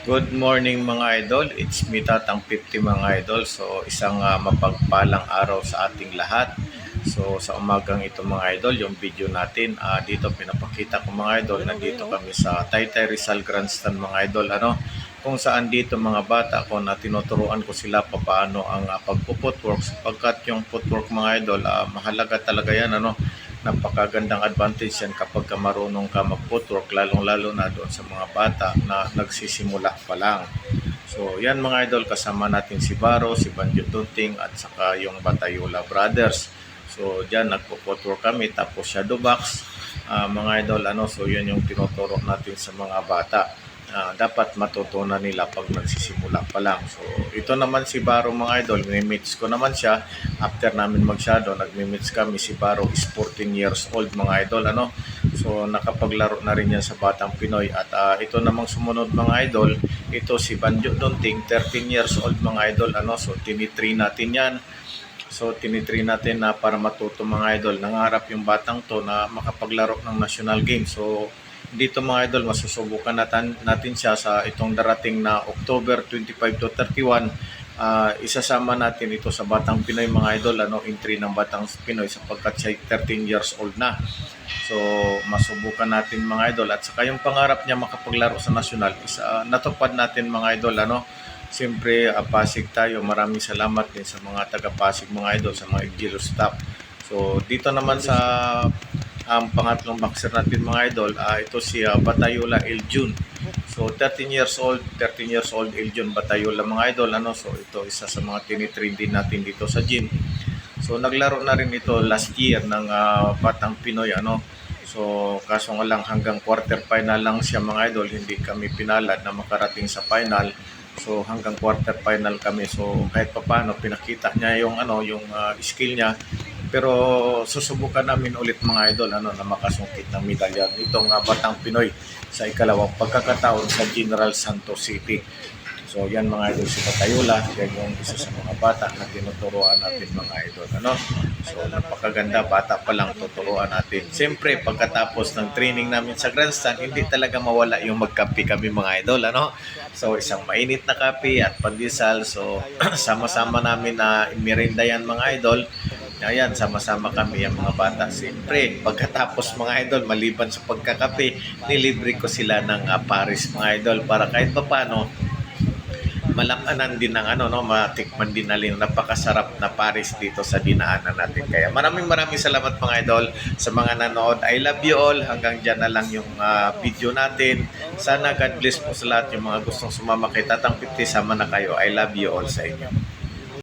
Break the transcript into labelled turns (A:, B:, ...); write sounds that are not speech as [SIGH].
A: Good morning mga idol. It's me Tatang 50 mga idol. So isang ah, mapagpalang araw sa ating lahat. So sa umagang ito mga idol, yung video natin ah, dito pinapakita ko mga idol. Nandito kami sa Taytay Rizal Grandstand mga idol. Ano? Kung saan dito mga bata ko na tinuturuan ko sila paano ang uh, pagpo-footwork sapagkat yung footwork mga idol, ah, mahalaga talaga yan ano napakagandang advantage yan kapag ka marunong ka mag-footwork, lalong-lalo na doon sa mga bata na nagsisimula pa lang. So, yan mga idol, kasama natin si Baro, si Banjo Tunting, at saka yung Batayula Brothers. So, dyan nagpo-footwork kami, tapos shadow box, ah, mga idol, ano, so yun yung tinuturo natin sa mga bata. Ah, dapat matutunan nila pag nagsisimula pa lang. So, ito naman si Baro mga idol, minimits ko naman siya. After namin mag-shadow, nagmimits kami si Baro is 14 years old mga idol. Ano? So, nakapaglaro na rin yan sa Batang Pinoy. At ah, ito namang sumunod mga idol, ito si Banjo Dunting, 13 years old mga idol. Ano? So, tinitrain natin yan. So, tinitrain natin na para matuto mga idol. Nangarap yung batang to na makapaglaro ng national game. So, dito mga idol, masusubukan natin, natin siya sa itong darating na October 25 to 31. Ah, isasama natin ito sa Batang Pinoy mga idol, ano, entry ng Batang Pinoy sapagkat siya ay 13 years old na. So, masubukan natin mga idol. At saka yung pangarap niya makapaglaro sa national, is, ah, natupad natin mga idol, ano, Siyempre, uh, Pasig tayo. Maraming salamat din sa mga taga-Pasig mga idol, sa mga Igilo staff. So, dito naman sa ang pangatlong boxer natin mga idol, ah, ito si ah, Batayola Eljun. So 13 years old, 13 years old Eljun Batayola mga idol. Ano? So ito isa sa mga tinitrain din natin dito sa gym. So naglaro na rin ito last year ng ah, Batang Pinoy ano. So kaso nga lang hanggang quarter final lang siya mga idol, hindi kami pinalad na makarating sa final. So hanggang quarter final kami. So kahit papaano pinakita niya yung ano, yung ah, skill niya. Pero susubukan namin ulit mga idol ano na makasungkit ng medalya nitong uh, Batang Pinoy sa ikalawang pagkakataon sa General Santos City. So yan mga idol si Patayula, yan yung isa sa mga bata na tinuturuan natin mga idol. Ano? So napakaganda, bata pa lang tuturuan natin. Siyempre pagkatapos ng training namin sa grandstand, hindi talaga mawala yung magkape kami mga idol. Ano? So isang mainit na kape at pandesal. So [CLEARS THROAT] sama-sama namin na merinda yan mga idol. Ayan, sama-sama kami ang mga bata. Siyempre, pagkatapos mga idol, maliban sa pagkakape, nilibre ko sila ng uh, Paris mga idol para kahit pa paano, malakanan din ng ano, no, matikman din na rin napakasarap na Paris dito sa dinaanan natin. Kaya maraming maraming salamat mga idol sa mga nanood. I love you all. Hanggang dyan na lang yung uh, video natin. Sana God bless po sa lahat yung mga gustong sumama kay Tatang 50. Sama na kayo. I love you all sa inyo.